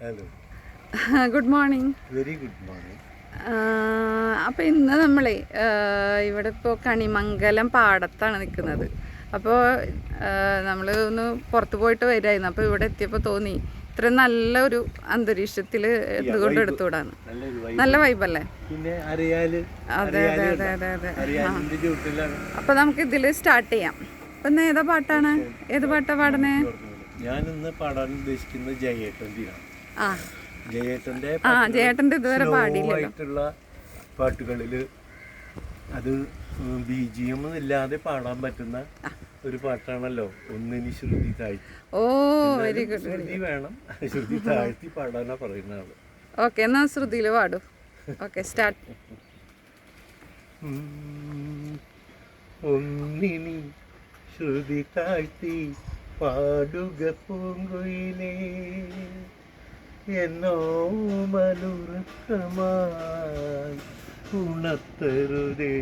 Hello good morning very good morning അപ്പോൾ ഇന്ന് നമ്മളെ ഇവിടെ ഇപ്പോൾ കണിമംഗലം പാടത്താണ് നിൽക്കുന്നത് അപ്പോൾ നമ്മൾ ഒന്ന് പുറത്ത് പോയിട്ട് വരായിരുന്നു. അപ്പോൾ ഇവിടെ എത്തിയപ്പോൾ തോന്നി ഇത്ര നല്ല ഒരു അന്തരീക്ഷത്തിൽ എന്തുകൊണ്ട് എടുത്തുകൂടാന്ന് നല്ല വൈബല്ലേ അതെ അതെ അതെ അതെ അതെ. അപ്പൊ നമുക്ക് ഇതിൽ സ്റ്റാർട്ട് ചെയ്യാം. അപ്പൊ ഏതാ പാട്ടാണ്? ഏത് പാട്ടാ പാടുന്നേ? ഞാൻ ഇന്ന് പാടാൻ ഉദ്ദേശിക്കുന്നത് ജയേട്ടന്റെയാണ് ആ ജയേട്ടന്റെ ആ ഇതുവരെ പാടിയില്ല പാട്ടുകളിൽ അത് ബി ജി എം ഇല്ലാതെ പാടാൻ പറ്റുന്ന ഒരു പാട്ടാണല്ലോ ഒന്നിനി ശ്രുതി താഴ്ത്തി. ഓ വെരി ഗുഡ് ശ്രുതി വേണം. ശ്രുതി താഴ്ത്തി പാടാനാ പറയുന്ന ആൾ. ഓക്കെ എന്നാ ശ്രുതിയിൽ പാടൂ. Okay start. ഒന്നിനി ശ്രുതി താഴ്ത്തി പാടുക പൂങ്കുയിലേ. എന്നോ മനുറക്കമായി ഉണർത്തരുതേ.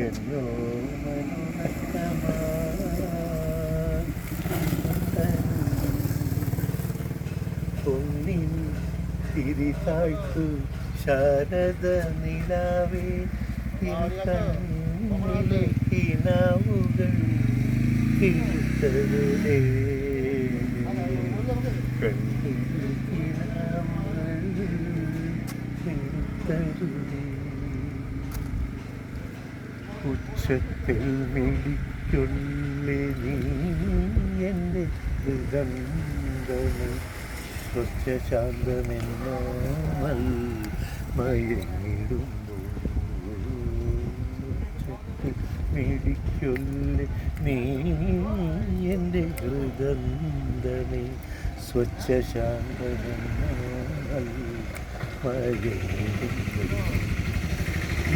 എന്നോ മലുറക്കമായി പൊന്നിൻ തിരി താഴ്ത്തു ശാരദ നിലാവേ തിരി കണ്ണിലെ കിനാവുകൾ തിരുത്തരുതേ ഉച്ചത്തിൽ മിടിക്കുള്ളി നീ എന്റെ ദുരന്തമേ സ്വച്ഛ ശാന്തമെന്നോ മിടിക്കുള്ളി നീ എന്റെ ഹൃദന്തമേ സ്വച്ഛ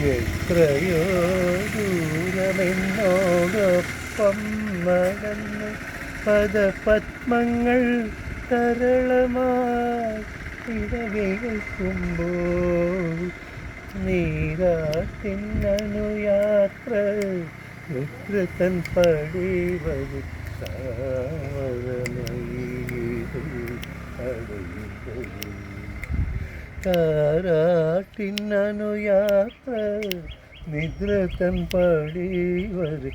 എത്രയോ ദൂരമെന്നോടൊപ്പം നടന്ന് പദപത്മങ്ങൾ തരളമായി ഇടവേൽക്കുമ്പോൾ നീരാട്ടിനനുയാത്ര മിത്രതൻ പടിവരി അടയുമ്പോൾ താരാട്ടിനനുയാത്ര നിദ്രതൻ പടിവര്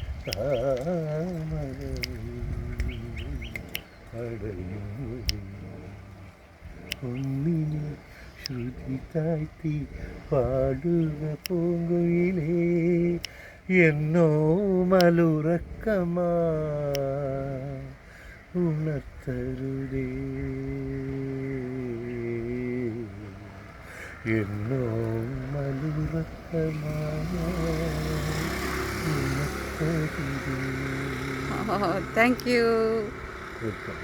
ഒന്നിനെ ശ്രുതി താഴ്ത്തി പാടുക പൂങ്കുയിലേ എന്നോ മലുറക്കമാ ഉണർത്തരുതേ. എന്നോ മലുറക്കമാ ഉണർത്തരുതേ താങ്ക് യു വെൽക്കം